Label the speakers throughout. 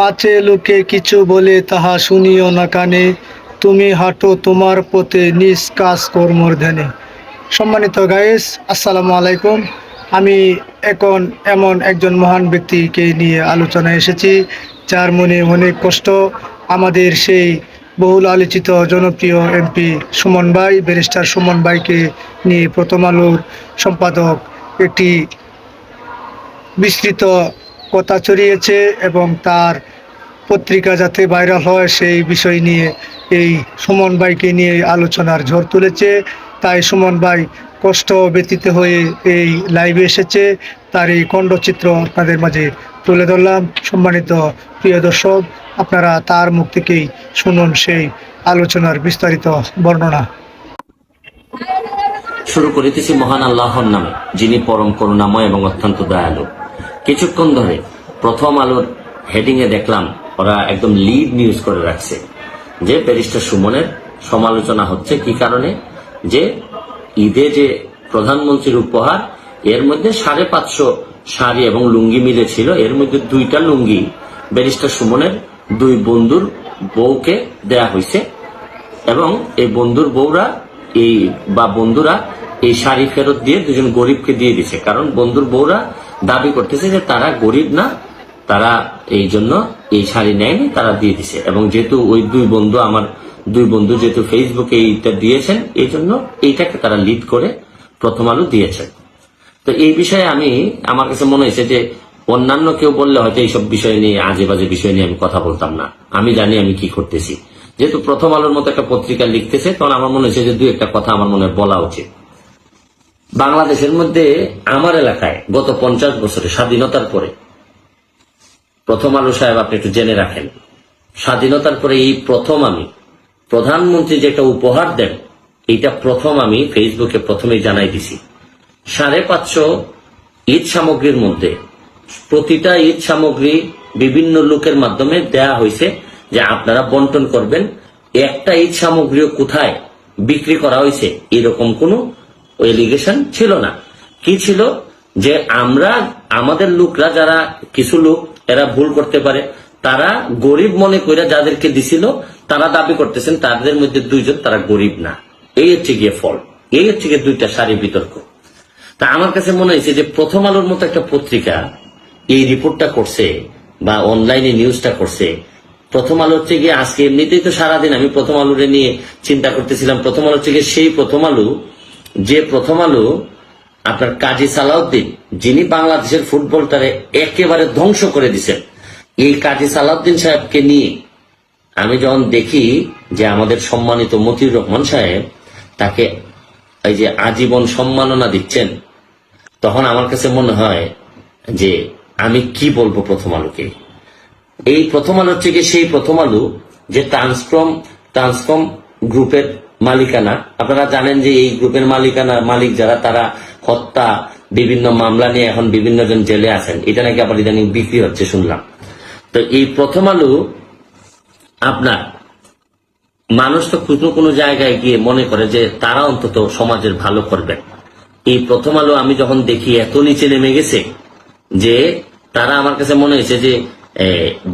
Speaker 1: পাছে লোকে কিছু বলে তাহা শুনিও না কানে। তুমি হাঁটো তোমার পথে নিজ কাজ কর্মর ধ্যানে। সম্মানিত গায়েস, আসসালামু আলাইকুম। আমি এখন এমন একজন মহান ব্যক্তিকে নিয়ে আলোচনায় এসেছি, যার মনে অনেক কষ্ট। আমাদের সেই বহুল আলোচিত জনপ্রিয় এমপি সুমন ভাই, ব্যারিস্টার সুমন ভাইকে নিয়ে প্রথম আলোর সম্পাদক একটি বিস্তৃত কথা ছড়িয়েছে এবং তার পত্রিকা যাতে ভাইরাল হয় সেই বিষয় নিয়ে এই সুমন ভাইকে নিয়ে আলোচনার ঝড় তুলেছে। তাই সুমন ভাই কষ্ট ব্যতীত হয়ে এই লাইভে এসেছে। তার এই খণ্ডচিত্র আপনাদের মাঝে তুলে ধরলাম। সম্মানিত প্রিয় দর্শক, আপনারা তার মুখ থেকেই শুনুন সেই আলোচনার বিস্তারিত বর্ণনা।
Speaker 2: শুরু করিতেছি মহান আল্লাহর নামে, যিনি পরম করুণাময় এবং অত্যন্ত দয়ালু। কিছুক্ষণ ধরে প্রথম আলোর হেডিং এ দেখলাম, ওরা একদম লিড নিউজ করে রাখছে যে ব্যারিস্টার সুমনের সমালোচনা হচ্ছে কি কারণে? যে ঈদে যে প্রধানমন্ত্রীর উপহার, এর মধ্যে সাড়ে পাঁচশো শাড়ি এবং লুঙ্গি মিলে ছিল এর মধ্যে দুইটা লুঙ্গি ব্যারিস্টার সুমনের দুই বন্ধুর বউকে দেয়া হয়েছে এবং এই বন্ধুর বউরা এই বা বন্ধুরা এই শাড়ি ফেরত দিয়ে দুজন গরিবকে দিয়ে দিছে কারণ বন্ধুর বউরা দাবি করতেছে যে তারা গরিব না, তারা এই জন্য এই শাড়ি নেয়নি, তারা দিয়ে দিছে। এবং যেহেতু ওই দুই বন্ধু আমার, দুই বন্ধু যেহেতু ফেসবুকে এইটা দিয়েছেন, এই জন্য এইটাকে তারা লিড করে প্রথম আলো দিয়েছেন তো এই বিষয়ে আমি, আমার কাছে মনে হয়েছে যে অন্যান্য কেউ বললে হয়তো এইসব বিষয় নিয়ে আজে বাজে বিষয় নিয়ে আমি কথা বলতাম না। আমি জানি আমি কি করতেছি। যেহেতু প্রথম আলোর মতো একটা পত্রিকা লিখতেছে, তখন আমার মনে হয়েছে যে দুই একটা কথা আমার মনে বলা উচিত। বাংলাদেশের মধ্যে আমার এলাকায় গত পঞ্চাশ বছরে স্বাধীনতার পরে, প্রথম আলো সাহেব আপনি একটু জেনে রাখেন, স্বাধীনতার পরে এই প্রথম আমি, প্রধানমন্ত্রী যে একটা উপহার দেন, এইটা প্রথম আমি ফেসবুকে প্রথমেই জানাই দিছি। সাড়ে পাঁচশো ঈদ সামগ্রীর মধ্যে প্রতিটা ঈদ সামগ্রী বিভিন্ন লোকের মাধ্যমে দেয়া হয়েছে যে আপনারা বন্টন করবেন, একটা ঈদ সামগ্রীও কোথায় বিক্রি করা হয়েছে, এরকম কোনো এলিগেশন ছিল না। কি ছিল? যে আমরা, আমাদের লোকরা যারা কিছু লোক, এরা ভুল করতে পারে, তারা গরিব মনে করে যাদেরকে দিছিল, তারা দাবি করতেছেন তাদের মধ্যে দুইজন তারা গরিব না। এই হচ্ছে গিয়ে ফল। এই হচ্ছে গিয়ে দুইটা সারি বিতর্ক। তা আমার কাছে মনে হয়েছে যে প্রথম আলোর মতো একটা পত্রিকা এই রিপোর্টটা করছে বা অনলাইনে নিউজটা করছে। প্রথম আলো হচ্ছে গিয়ে আজকে এমনিতেই তো সারাদিন আমি প্রথম আলোরে নিয়ে চিন্তা করতেছিলাম। প্রথম আলো হচ্ছে গিয়ে সেই প্রথম আলো যে প্রথম আলো আপনার কাজী সালাউদ্দিন, যিনি বাংলাদেশের ফুটবলটারে একেবারে ধ্বংস করে দিছেন, এই কাজী সালাউদ্দিন সাহেবকে নিয়ে আমি যখন দেখি যে আমাদের সম্মানিত মতির রহমান সাহেব তাকে এই যে আজীবন সম্মাননা দিচ্ছেন, তখন আমার কাছে মনে হয় যে আমি কি বলব প্রথম আলোকে? এই প্রথম আলো হচ্ছে সেই প্রথম আলো যে ট্রান্সফর্ম ট্রান্সফর্ম গ্রুপের মালিকানা। আপনারা জানেন যে এই গ্রুপের মালিকানা মালিক যারা, তারা হত্যা, বিভিন্ন মামলা নিয়ে এখন বিভিন্ন জন জেলে আছেন। এটা নাকি আবার ইদানিং বিক্রি হচ্ছে, শুনলাম। তো এই প্রথম আলো আপনার, মানুষ তো কোনো কোনো জায়গায় গিয়ে মনে করে যে তারা অন্তত সমাজের ভালো করবেন। এই প্রথম আলো আমি যখন দেখি, এত নিচে নেমে গেছে যে তারা আমার কাছে মনে হয়েছে যে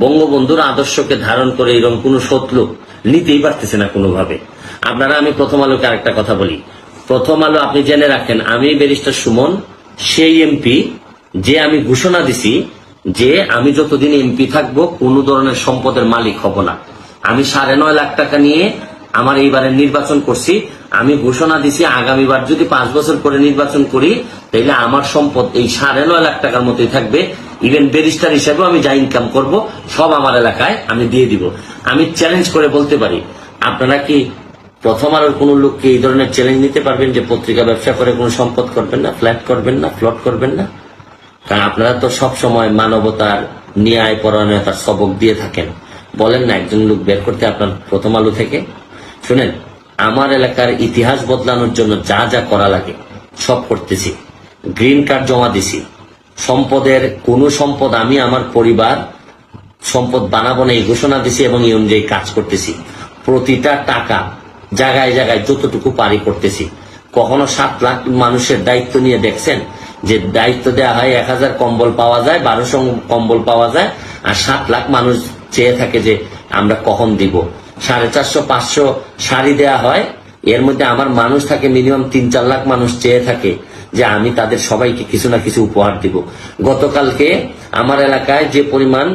Speaker 2: বঙ্গবন্ধুর আদর্শকে ধারণ করে এরকম কোন শত্রু নিতেই পারতেছে না কোনোভাবে। আপনারা, আমি প্রথম আলোকে আরেকটা কথা বলি। প্রথম আলো আপনি জেনে রাখেন, আমি ব্যারিস্টার সুমন, সেই এমপি যে আমি ঘোষণা দিছি যে আমি যতদিন এমপি থাকব, কোন ধরনের সম্পদের মালিক হব না। আমি সাড়ে নয় লাখ টাকা নিয়ে আমার এইবারের নির্বাচন করছি। আমি ঘোষণা দিছি, আগামীবার যদি পাঁচ বছর করে নির্বাচন করি তাহলে আমার সম্পদ এই সাড়ে নয় লাখ টাকার মতোই থাকবে। ইভেন ব্যারিস্টার হিসেবেও আমি যা ইনকাম করব, সব আমার এলাকায় আমি দিয়ে দিব। আমি চ্যালেঞ্জ করে বলতে পারি, আপনারা কি প্রথম আলোর কোন লোককে এই ধরনের চ্যালেঞ্জ নিতে পারবেন যে পত্রিকা ব্যবসা করে কোনো সম্পদ করবেন না ফ্ল্যাট করবেন না প্লট করবেন না? কারণ আপনারা তো সব সময় মানবতার ন্যায় পরায়ণতার সবক দিয়ে থাকেন। বলেন না, একজন লোক বের করতে আপনার প্রথম আলো থেকে। শুনেন, আমার এলাকার ইতিহাস বদলানোর জন্য যা যা করা লাগে, সব করতেছি। গ্রিন কার্ড জমা দিছি। সম্পদের কোনো সম্পদ আমি আমার পরিবার সম্পদ বানাবো না, এই ঘোষণা দিছি এবং এই অনুযায়ী কাজ করতেছি। প্রতিটা টাকা জায়গায় জায়গায় যতটুকু পারি করতেছি। কখনো সাত লাখ মানুষের দায়িত্ব নিয়ে দেখছেন যে দায়িত্ব দেওয়া হয় এক হাজার কম্বল পাওয়া যায় বারোশো কম্বল পাওয়া যায়, আর সাত লাখ মানুষ চেয়ে থাকে যে আমরা কখন দিব। সাড়ে চারশো, পাঁচশো শাড়ি দেয়া হয়, এর মধ্যে আমার মানুষ থাকে মিনিমাম তিন চার লাখ মানুষ চেয়ে থাকে। যে আমি তাদের সবাইকে কিছু না কিছু উপহার দিব। গতকালকে আমার এলাকায় যে পরিমাণ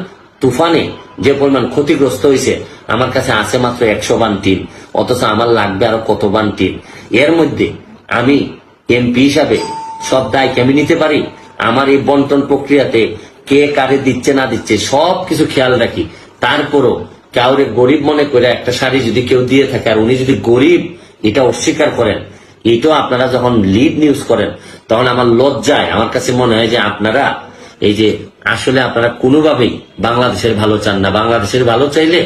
Speaker 2: তুফানে, যে পরিমাণ ক্ষতিগ্রস্ত হয়েছে, আমার কাছে আছে মাত্র একশো বান টিন, অথচ আমার লাগবে আরও কত বান টিন। এর মধ্যে আমি এমপি হিসাবে সব দায় আমি নিতে পারি? আমার এই বন্টন প্রক্রিয়াতে কে কারে দিচ্ছে না দিচ্ছে সব কিছু খেয়াল রাখি। তারপরও কাউরে গরিব মনে করে একটা শাড়ি যদি কেউ দিয়ে থাকে আর উনি যদি গরিব, এটা অস্বীকার করেন এটাও আপনারা যখন লিড নিউজ করেন, তখন আমার লজ্জায়, আমার কাছে মনে হয় যে আপনারা এই যে আসলে আপনারা কোনোভাবেই বাংলাদেশের ভালো চান না। বাংলাদেশের ভালো চাইলে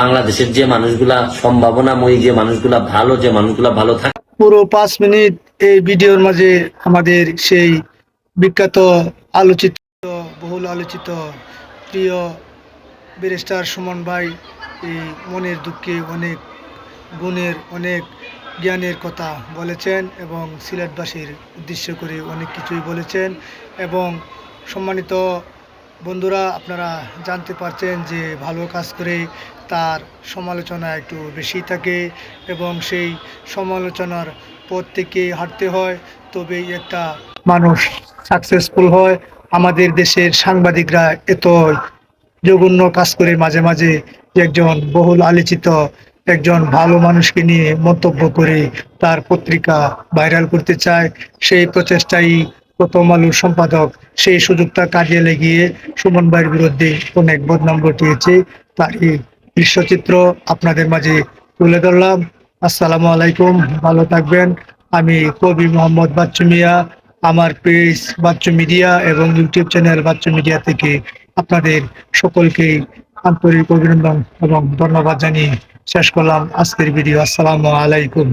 Speaker 2: বাংলাদেশের যে মানুষগুলা, সম্ভাবনাময়ী যে মানুষগুলা, ভালো যে মানুষগুলা ভালো থাকে
Speaker 1: পুরো পাঁচ মিনিট এই ভিডিওর মাঝে আমাদের সেই বিখ্যাত আলোচিত, বহুল আলোচিত, প্রিয় ব্যারিস্টার সুমন ভাই, এই মনের দুঃখে অনেক, গুণের অনেক জ্ঞানের কথা বলেছেন এবং সিলেটবাসীর উদ্দেশ্য করে অনেক কিছুই বলেছেন এবং সম্মানিত বন্ধুরা, আপনারা জানতে পারছেন যে ভালো কাজ করে তার সমালোচনা একটু বেশি থাকে এবং সেই সমালোচনার পথ থেকে হাঁটতে হয় তবেই একটা মানুষ সাকসেসফুল হয়। আমাদের দেশের সাংবাদিকরা এত জঘন্য কাজ করে মাঝে মাঝে একজন বহুল আলোচিত একজন ভালো মানুষকে নিয়ে মন্তব্য করে তার পত্রিকা ভাইরাল করতে চায় সেই প্রচেষ্টাই প্রথম আলোর সম্পাদক। সেই সুযোগটা কাজে লাগিয়ে সুমন ভাইয়ের বিরুদ্ধে অনেক বদনাম ঘটিয়েছে তারই দৃশ্যচিত্র আপনাদের মাঝে তুলে ধরলাম। আসসালামু আলাইকুম, ভালো থাকবেন। আমি কবি মোহাম্মদ বাচ্চু মিয়া, আমার পেজ বাচ্চু মিডিয়া এবং ইউটিউব চ্যানেল বাচ্চু মিডিয়া থেকে আপনাদের সকলকে আন্তরিক অভিনন্দন এবং ধন্যবাদ জানিয়ে শেষ করলাম আজকের ভিডিও। আসসালামু আলাইকুম।